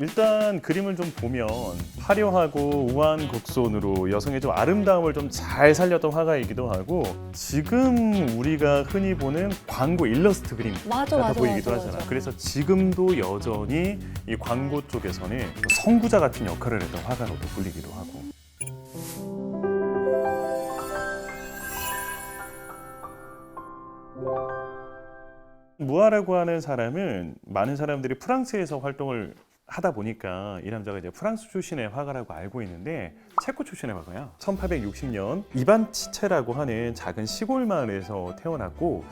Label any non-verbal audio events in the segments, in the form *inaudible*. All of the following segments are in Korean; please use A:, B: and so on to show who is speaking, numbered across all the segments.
A: 일단 그림을 좀 보면 화려하고 우아한 곡선으로 여성의 좀 아름다움을 좀 잘 살렸던 화가이기도 하고 지금 우리가 흔히 보는 광고 일러스트 그림
B: 맞아,
A: 같아
B: 맞아,
A: 보이기도
B: 맞아,
A: 하잖아.
B: 맞아.
A: 그래서 지금도 여전히 이 광고 쪽에서는 선구자 같은 역할을 했던 화가로도 불리기도 하고. 무아라고 하는 사람은 많은 사람들이 프랑스에서 활동을 하다 보니까 이 남자가 이제 프랑스 출신의 화가라고 알고 있는데 체코 출신의 화가야. 1860년 이반 치체라고 하는 작은 시골 마을에서 태어났고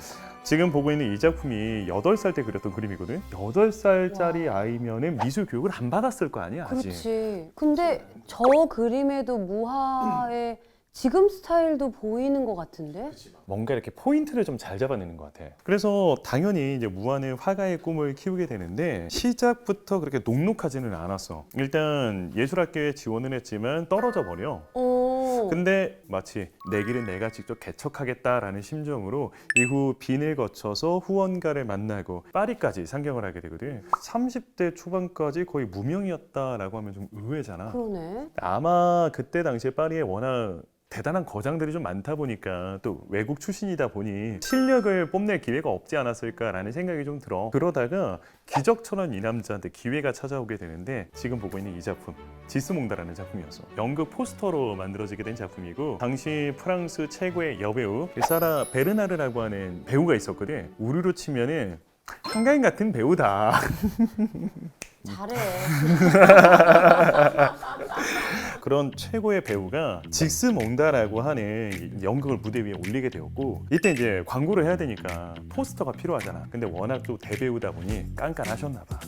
A: 지금 보고 있는 이 작품이 8살 때 그렸던 그림이거든. 8살짜리 아이면은 미술 교육을 안 받았을 거 아니야, 아직.
B: 그렇지. 근데 저 그림에도 무하의 지금 스타일도 보이는 것 같은데?
A: 뭔가 이렇게 포인트를 좀 잘 잡아내는 것 같아. 그래서 당연히 이제 무한의 화가의 꿈을 키우게 되는데 시작부터 그렇게 녹록하지는 않았어. 일단 예술학교에 지원을 했지만 떨어져 버려.
B: 어.
A: 근데 마치 내 길은 내가 직접 개척하겠다라는 심정으로 이후 빈을 거쳐서 후원가를 만나고 파리까지 상경을 하게 되거든. 30대 초반까지 거의 무명이었다라고 하면 좀 의외잖아.
B: 그러네.
A: 아마 그때 당시에 파리에 워낙 대단한 거장들이 좀 많다 보니까 또 외국 출신이다 보니 실력을 뽐낼 기회가 없지 않았을까라는 생각이 좀 들어. 그러다가 기적처럼 이 남자한테 기회가 찾아오게 되는데 지금 보고 있는 이 작품 지스몽다라는 작품이었어. 연극 포스터로 만들어지게 된 작품이고 당시 프랑스 최고의 여배우 사라 베르나르라고 하는 배우가 있었거든. 우리로 치면은 한가인 같은 배우다.
B: 잘해. *laughs*
A: 그런 최고의 배우가 직스 몽다라고 하는 이 연극을 무대 위에 올리게 되었고 이때 이제 광고를 해야 되니까 포스터가 필요하잖아. 근데 워낙 또 대배우다 보니 깐깐하셨나 봐.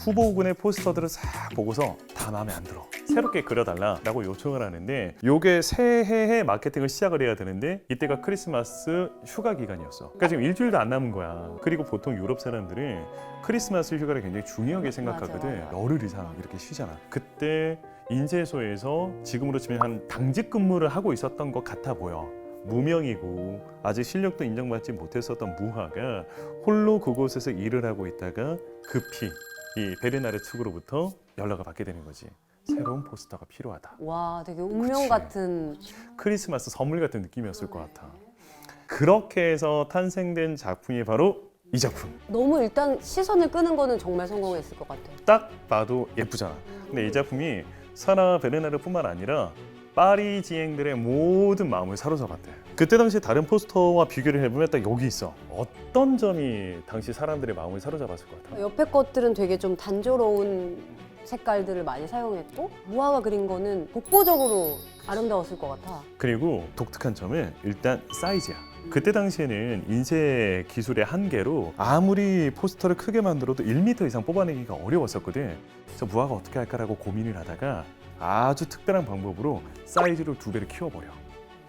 A: 후보군의 포스터들을 싹 보고서 다 마음에 안 들어. 새롭게 그려달라라고 요청을 하는데 요게 새해에 마케팅을 시작을 해야 되는데 이때가 크리스마스 휴가 기간이었어. 그러니까 지금 일주일도 안 남은 거야. 그리고 보통 유럽 사람들은 크리스마스 휴가를 굉장히 중요하게 생각하거든.
B: 맞아.
A: 열흘 이상 이렇게 쉬잖아. 그때 인쇄소에서 지금으로 치면 한 당직 근무를 하고 있었던 것 같아 보여. 무명이고 아직 실력도 인정받지 못했었던 무화가 홀로 그곳에서 일을 하고 있다가 급히 이 베르나르 측으로부터 연락을 받게 되는 거지. 새로운 포스터가 필요하다.
B: 와, 되게 운명
A: 그치.
B: 같은.
A: 크리스마스 선물 같은 느낌이었을 것 같아. 그렇게 해서 탄생된 작품이 바로 이 작품.
B: 너무 일단 시선을 끄는 거는 정말 성공했을 것 같아.
A: 딱 봐도 예쁘잖아. 근데 이 작품이 사라 베르나르뿐만 아니라 파리지앵들의 모든 마음을 사로잡았대. 그때 당시 다른 포스터와 비교를 해보면 딱 여기 있어. 어떤 점이 당시 사람들의 마음을 사로잡았을 것 같아?
B: 옆에 것들은 되게 좀 단조로운 색깔들을 많이 사용했고 무화가 그린 거는 독보적으로 아름다웠을 것 같아.
A: 그리고 독특한 점은 일단 사이즈야. 그때 당시에는 인쇄 기술의 한계로 아무리 포스터를 크게 만들어도 1m 이상 뽑아내기가 어려웠었거든. 그래서 무화가 어떻게 할까라고 고민을 하다가 아주 특별한 방법으로 사이즈를 두 배로 키워버려.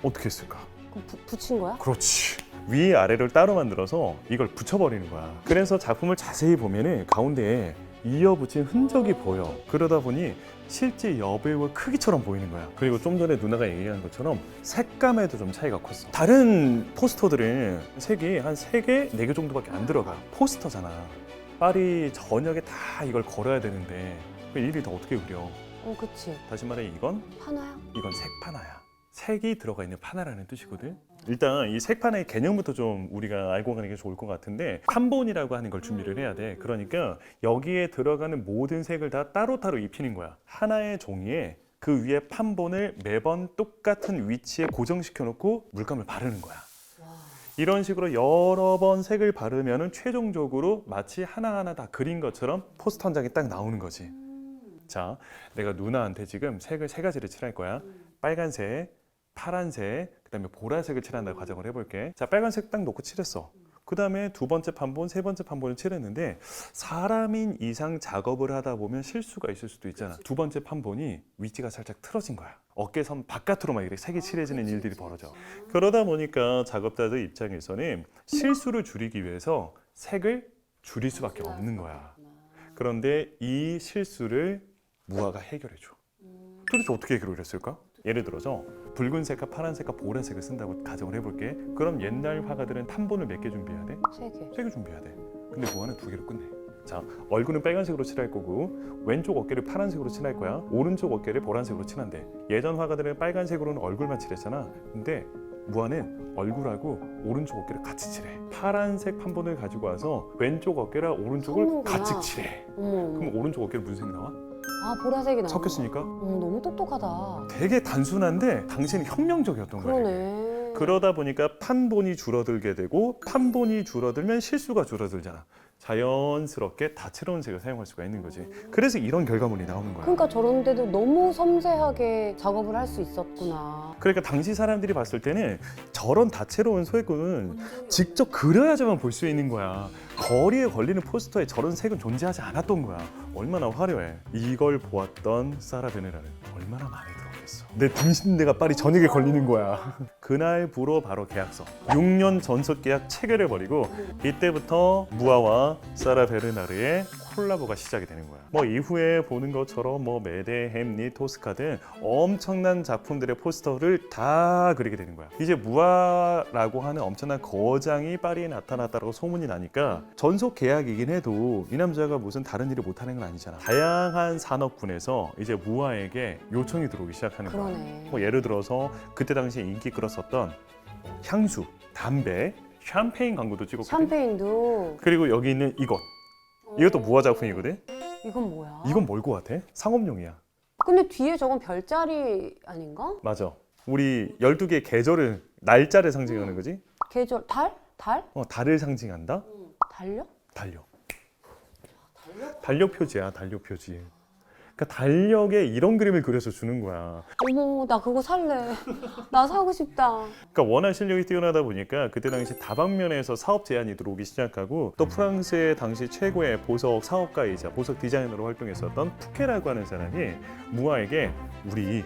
A: 어떻게 했을까?
B: 그럼 부- 붙인 거야?
A: 그렇지. 위 아래를 따로 만들어서 이걸 붙여버리는 거야. 그래서 작품을 자세히 보면은 가운데에 이어붙인 흔적이 보여. 그러다 보니 실제 여배우의 크기처럼 보이는 거야. 그리고 좀 전에 누나가 얘기한 것처럼 색감에도 좀 차이가 컸어. 다른 포스터들은 색이 한 세개네 개 정도밖에 안 들어가. 포스터잖아. 파리 저녁에 다 이걸 걸어야 되는데 그 일이 다 어떻게 그려?
B: 어, 그치.
A: 다시 말해 이건
B: 하나야?
A: 이건 색판화야. 색이 들어가 있는 판화라는 뜻이거든. 일단 이 색판의 개념부터 좀 우리가 알고 가는 게 좋을 것 같은데 판본이라고 하는 걸 준비를 해야 돼. 그러니까 여기에 들어가는 모든 색을 다 따로따로 입히는 거야. 하나의 종이에 그 위에 판본을 매번 똑같은 위치에 고정시켜 놓고 물감을 바르는 거야. 이런 식으로 여러 번 색을 바르면은 최종적으로 마치 하나하나 다 그린 것처럼 포스터 한 장이 딱 나오는 거지. 자, 내가 누나한테 지금 색을 세 가지를 칠할 거야. 빨간색, 파란색, 그 다음에 보라색을 칠한다고 가정을 해볼게. 자, 빨간색 딱 놓고 칠했어. 그 다음에 두 번째 판본, 세 번째 판본을 칠했는데 사람인 이상 작업을 하다 보면 실수가 있을 수도 있잖아. 두 번째 판본이 위치가 살짝 틀어진 거야. 어깨선 바깥으로 막 이렇게 색이 칠해지는 일들이 벌어져. 그러다 보니까 작업자들 입장에서는 실수를 줄이기 위해서 색을 줄일 수밖에 없는 거야. 그런데 이 실수를 무화가 해결해 줘. 도대체 어떻게 해결을 했을까? 예를 들어서 붉은색과 파란색과 보라색을 쓴다고 가정을 해볼게. 그럼 옛날 화가들은 판본을 몇 개 준비해야 돼?
B: 세 개.
A: 세 개 준비해야 돼. 근데 무화는 두 개로 끝내. 자 얼굴은 빨간색으로 칠할 거고 왼쪽 어깨를 파란색으로 칠할 거야 오른쪽 어깨를 보라색으로 칠한대 예전 화가들은 빨간색으로는 얼굴만 칠했잖아 근데 무아는 얼굴하고 오른쪽 어깨를 같이 칠해 파란색 판본을 가지고 와서 왼쪽 어깨랑 오른쪽을. 같이 칠해. 그럼 오른쪽 어깨는 무슨 색 나와?
B: 아 보라색이 나.
A: 섞였으니까
B: 어머 너무 똑똑하다.
A: 되게 단순한데 당신은 혁명적이었던 거예요
B: 그러네.
A: 그러다 보니까 판본이 줄어들게 되고 판본이 줄어들면 실수가 줄어들잖아. 자연스럽게 다채로운 색을 사용할 수가 있는 거지. 그래서 이런 결과물이 나오는 거야.
B: 그러니까 저런데도 너무 섬세하게 작업을 할 수 있었구나.
A: 그러니까 당시 사람들이 봤을 때는 저런 다채로운 색은 직접 그려야지만 볼 수 있는 거야. 거리에 걸리는 포스터에 저런 색은 존재하지 않았던 거야. 얼마나 화려해. 이걸 보았던 사라 베네라는 얼마나 마음에 들었겠어. 내 등신대가 빨리 저녁에 걸리는 거야. 그날부로 바로 계약서. 6년 전속 계약 체결해 버리고 이때부터 무아와 사라 베르나르의 콜라보가 시작이 되는 거야. 뭐 이후에 보는 것처럼 뭐 메데, 햄리, 토스카 등 엄청난 작품들의 포스터를 다 그리게 되는 거야. 이제 무아라고 하는 엄청난 거장이 파리에 나타났다고 소문이 나니까 전속 계약이긴 해도 이 남자가 무슨 다른 일을 못하는 건 아니잖아. 다양한 산업군에서 이제 무아에게 요청이 들어오기 시작하는 거야.
B: 그러네.
A: 뭐 예를 들어서 그때 당시에 인기 끌었었던 향수, 담배, 샴페인 광고도 찍었거든.
B: 샴페인도.
A: 그리고 여기 있는 이것. 이것도 무화 작품이거든.
B: 이건 뭐야?
A: 이건 뭘것 같아? 상업용이야.
B: 근데 뒤에 저건 별자리 아닌가?
A: 맞아. 우리 12개의 계절을 날짜를 상징하는 거지.
B: 계절 달? 달?
A: 어, 달을 상징한다.
B: 달력?
A: 달력. 달력 표지야, 달력 표지. 그러니까 달력에 이런 그림을 그려서 주는 거야.
B: 어머 나 그거 살래. 나 사고 싶다.
A: 그러니까 워낙 실력이 뛰어나다 보니까 그때 당시 다방면에서 사업 제안이 들어오기 시작하고 또 프랑스의 당시 최고의 보석 사업가이자 보석 디자이너로 활동했었던 푸케라고 하는 사람이 무아에게 우리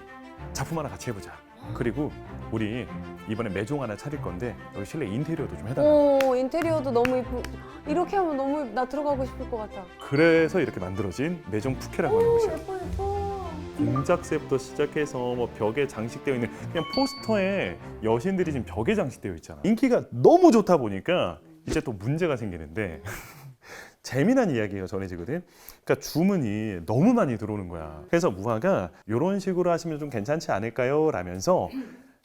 A: 작품 하나 같이 해보자. 그리고 우리 이번에 매종 하나 차릴 건데 여기 실내 인테리어도 좀 해달라.
B: 오 인테리어도 너무 이쁘. 이렇게 하면 너무 나 들어가고 싶을 것 같아.
A: 그래서 이렇게 만들어진 매종 푸케라고 하는
B: 오
A: 곳이야.
B: 예뻐 예뻐.
A: 공작새부터 시작해서 뭐 벽에 장식되어 있는 그냥 포스터에 여신들이 지금 벽에 장식되어 있잖아. 인기가 너무 좋다 보니까 이제 또 문제가 생기는데 *laughs* 재미난 이야기가 전해지거든. 그러니까 주문이 너무 많이 들어오는 거야. 그래서 무화가 이런 식으로 하시면 좀 괜찮지 않을까요? 라면서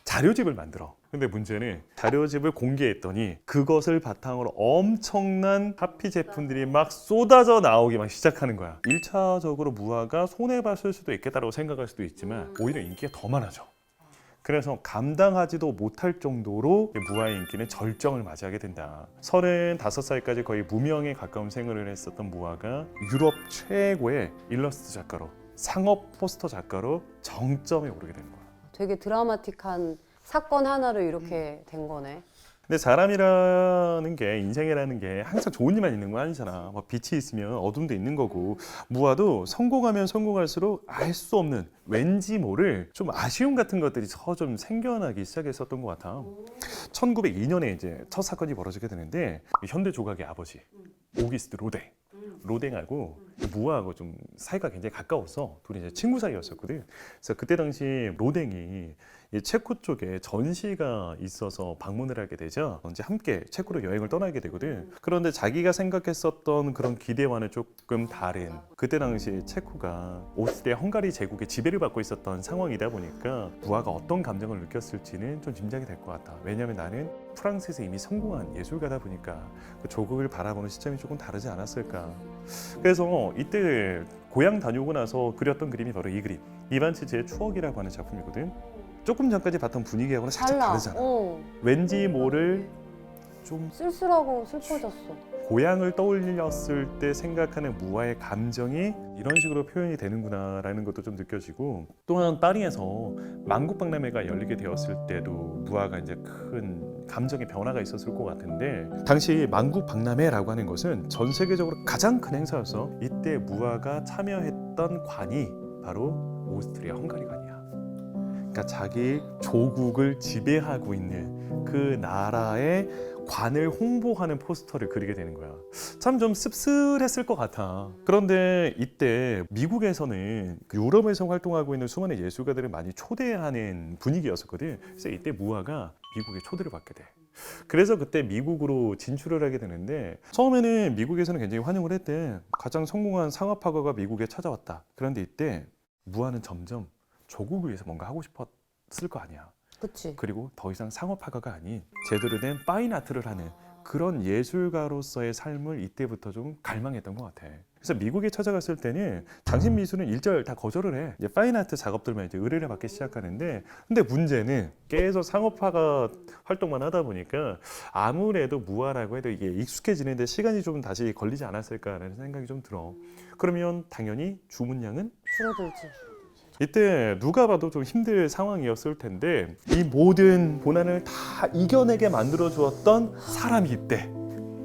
A: 자료집을 만들어. 근데 문제는 자료집을 공개했더니 그것을 바탕으로 엄청난 하피 제품들이 막 쏟아져 나오기 막 시작하는 거야. 1차적으로 무화가 손해봤을 수도 있겠다라고 생각할 수도 있지만 오히려 인기가 더 많아져. 그래서 감당하지도 못할 정도로 무아의 인기는 절정을 맞이하게 된다. 35살까지 거의 무명에 가까운 생활을 했었던 무아가 유럽 최고의 일러스트 작가로 상업 포스터 작가로 정점에 오르게 되는 거야.
B: 되게 드라마틱한 사건 하나로 이렇게 된 거네.
A: 근데 사람이라는 게 인생이라는 게 항상 좋은 일만 있는 건 아니잖아. 뭐 빛이 있으면 어둠도 있는 거고 무아도 성공하면 성공할수록 알 수 없는 왠지 모를 좀 아쉬움 같은 것들이 더좀 생겨나기 시작했었던 것 같아. 1902년에 이제 첫 사건이 벌어지게 되는데 현대 조각의 아버지 오기스트 로댕 로댕하고 무아하고 좀 사이가 굉장히 가까워서 둘이 이제 친구 사이였었거든. 그래서 그때 당시 로댕이 이 체코 쪽에 전시가 있어서 방문을 하게 되죠. 이제 함께 체코로 여행을 떠나게 되거든. 그런데 자기가 생각했었던 그런 기대와는 조금 다른 그때 당시 체코가 오스트리아 헝가리 제국의 지배를 받고 있었던 상황이다 보니까 부하가 어떤 감정을 느꼈을지는 좀 짐작이 될 것 같아. 왜냐하면 나는 프랑스에서 이미 성공한 예술가다 보니까 그 조국을 바라보는 시점이 조금 다르지 않았을까. 그래서 이때 고향 다녀오고 나서 그렸던 그림이 바로 이 그림. 이반치즈의 추억이라고 하는 작품이거든. 조금 전까지 봤던 분위기하고는 살짝
B: 달라.
A: 다르잖아.
B: 어.
A: 왠지 모를 좀
B: 쓸쓸하고 슬퍼졌어.
A: 고향을 떠올렸을 때 생각하는 무아의 감정이 이런 식으로 표현이 되는구나라는 것도 좀 느껴지고 또한 파리에서 만국박람회가 열리게 되었을 때도 무아가 이제 큰 감정의 변화가 있었을 것 같은데 당시 만국 박람회라고 하는 것은 전 세계적으로 가장 큰 행사여서 이때 무아가 참여했던 관이 바로 오스트리아 헝가리관이야. 그러니까 자기 조국을 지배하고 있는 그 나라의 관을 홍보하는 포스터를 그리게 되는 거야. 참 좀 씁쓸했을 것 같아. 그런데 이때 미국에서는 그 유럽에서 활동하고 있는 수많은 예술가들을 많이 초대하는 분위기였었거든. 그래서 이때 무아가 미국에 초대를 받게 돼. 그래서 그때 미국으로 진출을 하게 되는데 처음에는 미국에서는 굉장히 환영을 했대. 가장 성공한 상업화가가 미국에 찾아왔다. 그런데 이때 무한은 점점 조국을 위해서 뭔가 하고 싶었을 거 아니야.
B: 그치.
A: 그리고 더 이상 상업화가가 아닌 제대로 된 파인 아트를 하는 그런 예술가로서의 삶을 이때부터 좀 갈망했던 것 같아. 그래서 미국에 찾아갔을 때는 장신 미술은 일절 다 거절을 해. 이제 파인 아트 작업들만 이제 의뢰를 받기 시작하는데, 근데 문제는 계속 상업화가 활동만 하다 보니까 아무래도 무화라고 해도 이게 익숙해지는데 시간이 좀 다시 걸리지 않았을까라는 생각이 좀 들어. 그러면 당연히 주문량은
B: 줄어들지.
A: 이때 누가 봐도 좀 힘들 상황이었을 텐데 이 모든 고난을 다 이겨내게 만들어 주었던 사람이 있대.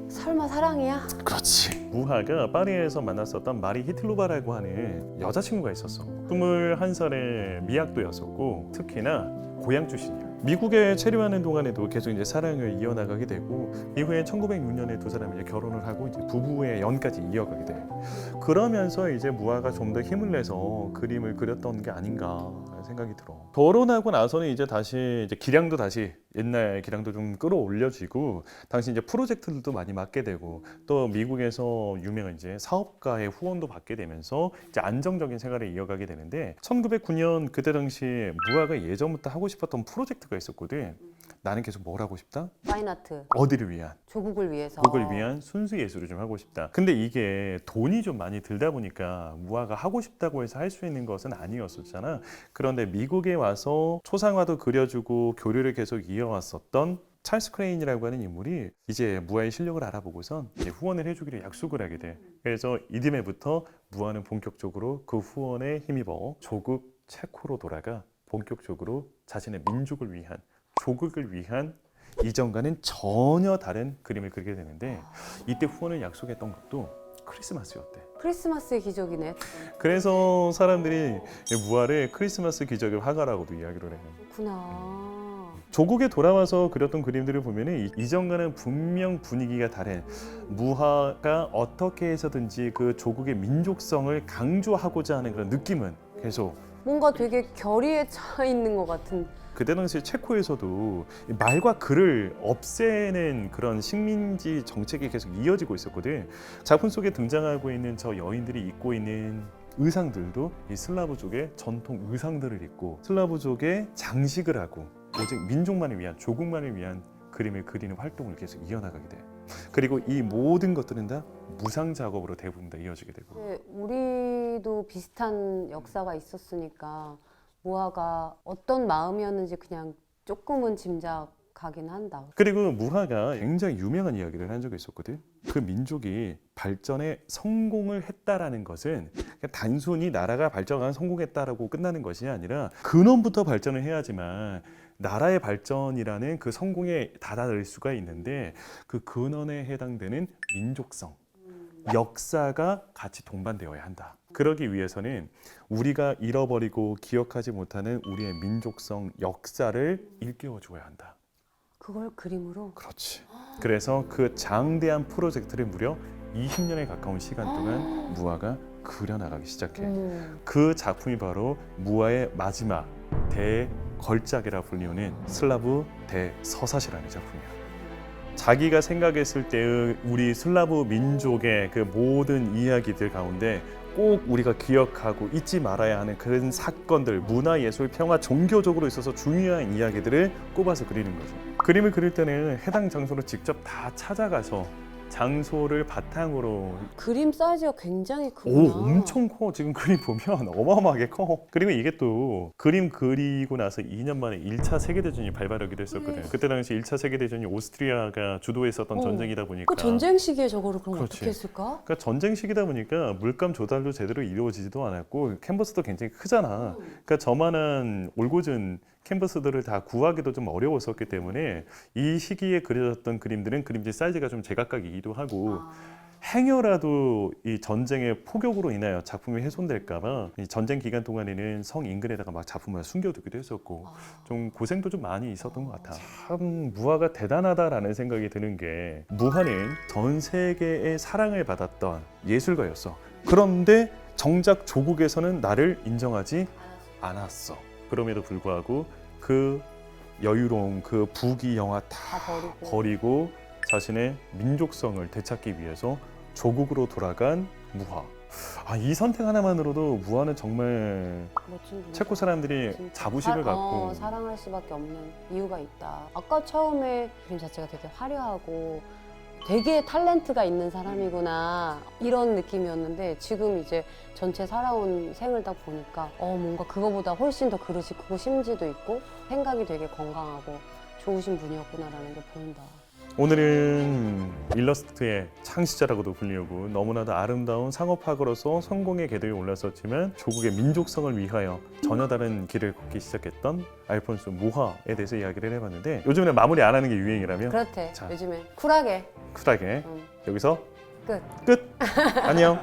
B: 설마 사랑이야?
A: 그렇지. 무하가 파리에서 만났었던 마리 히틀로바라고 하는 여자친구가 있었어. 21살의 미학도였었고 특히나 고향 출신이야. 미국에 체류하는 동안에도 계속 이제 사랑을 이어나가게 되고 이후에 1906년에 두 사람이 이제 결혼을 하고 이제 부부의 연까지 이어가게 돼. 그러면서 이제 무하가 좀 더 힘을 내서 그림을 그렸던 게 아닌가 생각이 들어. 결혼하고 나서는 이제 다시 이제 기량도 다시 옛날 기량도 좀 끌어올려지고 당시 이제 프로젝트들도 많이 맡게 되고 또 미국에서 유명한 이제 사업가의 후원도 받게 되면서 이제 안정적인 생활을 이어가게 되는데 1909년 그때 당시 무하가 예전부터 하고 싶었던 프로젝트가 있었거든. 나는 계속 뭘 하고 싶다?
B: 파인아트.
A: 어디를 위한?
B: 조국을 위해서.
A: 곡을 위한 순수 예술을 좀 하고 싶다. 근데 이게 돈이 좀 많이 들다 보니까 무화가 하고 싶다고 해서 할 수 있는 것은 아니었었잖아. 그런 데 미국에 와서 초상화도 그려주고 교류를 계속 이어왔었던 찰스 크레인이라고 하는 인물이 이제 무아의 실력을 알아보고선 이제 후원을 해주기로 약속을 하게 돼. 그래서 이듬해부터 무아는 본격적으로 그 후원에 힘입어 조국 체코로 돌아가 본격적으로 자신의 민족을 위한 조국을 위한 이전과는 전혀 다른 그림을 그리게 되는데 이때 후원을 약속했던 것도 크리스마스였대.
B: 크리스마스의 기적이네.
A: 그래서 사람들이 이 무화를 크리스마스 기적의 화가라고도 이야기를 해요.
B: 그렇구나.
A: 조국에 돌아와서 그렸던 그림들을 보면은 이- 이전과는 분명 분위기가 다른 무화가 어떻게 해서든지 그 조국의 민족성을 강조하고자 하는 그런 느낌은 계속
B: 뭔가 되게 결의에 차 있는 것 같은.
A: 그때 당시 체코에서도 이 말과 글을 없애는 그런 식민지 정책이 계속 이어지고 있었거든. 작품 속에 등장하고 있는 저 여인들이 입고 있는 의상들도 이 슬라브족의 전통 의상들을 입고 슬라브족의 장식을 하고 오직 민족만을 위한 조국만을 위한 그림을 그리는 활동을 계속 이어나가게 돼. 그리고 이 모든 것들은 다 무상 작업으로 대부분 다 이어지게 되고.
B: 네, 우리도 비슷한 역사가 있었으니까 모아가 어떤 마음이었는지 그냥 조금은 짐작하긴 한다.
A: 그리고 무화가 굉장히 유명한 이야기를 한 적이 있었거든. 그 민족이 발전에 성공을 했다라는 것은 단순히 나라가 발전한 성공했다라고 끝나는 것이 아니라 근원부터 발전을 해야지만 나라의 발전이라는 그 성공에 다다를 수가 있는데 그 근원에 해당되는 민족성, 역사가 같이 동반되어야 한다. 그러기 위해서는 우리가 잃어버리고 기억하지 못하는 우리의 민족성, 역사를 일깨워 줘야 한다.
B: 그걸 그림으로.
A: 그렇지. 그래서 그 장대한 프로젝트를 무려 20년에 가까운 시간 동안 무아가 그려나가기 시작해.
B: 음.
A: 그 작품이 바로 무아의 마지막 대걸작이라 불리우는 슬라브 대서사시라는 작품이야. 자기가 생각했을 때의 우리 슬라브 민족의 그 모든 이야기들 가운데 꼭 우리가 기억하고 잊지 말아야 하는 그런 사건들, 문화, 예술, 평화, 종교적으로 있어서 중요한 이야기들을 꼽아서 그리는 거죠. 그림을 그릴 때는 해당 장소를 직접 다 찾아가서 장소를 바탕으로
B: 그림 사이즈가 굉장히
A: 오
B: 크구나.
A: 엄청 커 지금 그림 보면 *laughs* 어마어마하게 커 그리고 이게 또 그림 그리고 나서 2년 만에 1차 세계대전이 발발하기도 했었거든 그때 당시 1차 세계대전이 오스트리아가 주도했었던
B: 어.
A: 전쟁이다 보니까
B: 그 전쟁 시기에 저거를 그럼
A: 그렇지.
B: 어떻게 했을까?
A: 그러니까 전쟁 시기다 보니까 물감 조달도 제대로 이루어지지도 않았고 캔버스도 굉장히 크잖아. 그러니까 저만한 올곧은 캔버스들을 다 구하기도 좀 어려웠었기 때문에 이 시기에 그려졌던 그림들은 그림지 사이즈가 좀 제각각이기도 하고
B: 아,
A: 행여라도 이 전쟁의 폭격으로 인하여 작품이 훼손될까봐 이 전쟁 기간 동안에는 성 인근에다가 막 작품을 숨겨두기도 했었고
B: 아.
A: 좀 고생도 좀 많이 있었던 것 같아. 참 무화가 대단하다라는 생각이 드는 게 무화는 전 세계의 사랑을 받았던 예술가였어. 그런데 정작 조국에서는 나를 인정하지 않았어. 그럼에도 불구하고 그 여유로움, 그 부귀 영화 다
B: 다 버리고.
A: 버리고 자신의 민족성을 되찾기 위해서 조국으로 돌아간 무화. 아, 이 선택 하나만으로도 무화는 정말
B: 멋진.
A: 체코 사람들이
B: 진짜.
A: 자부심을
B: 사-
A: 갖고
B: 어, 사랑할 수밖에 없는 이유가 있다. 아까 처음에 그림 자체가 되게 화려하고 되게 탤런트가 있는 사람이구나 이런 느낌이었는데 지금 이제 전체 살아온 생을 딱 보니까 어 뭔가 그거보다 훨씬 더 그릇이 크고 심지도 있고 생각이 되게 건강하고 좋으신 분이었구나라는 게 보인다.
A: 오늘은 일러스트의 창시자라고도 불리우고 너무나도 아름다운 상업학으로서 성공의 궤도에 올랐었지만 조국의 민족성을 위하여 전혀 다른 길을 걷기 시작했던 알폰소 무화에 대해서 이야기를 해봤는데 요즘에는 마무리 안 하는 게 유행이라면
B: 그렇대.
A: 자.
B: 요즘에 쿨하게.
A: 쿨하게
B: 응.
A: 여기서
B: 끝.
A: 끝 안녕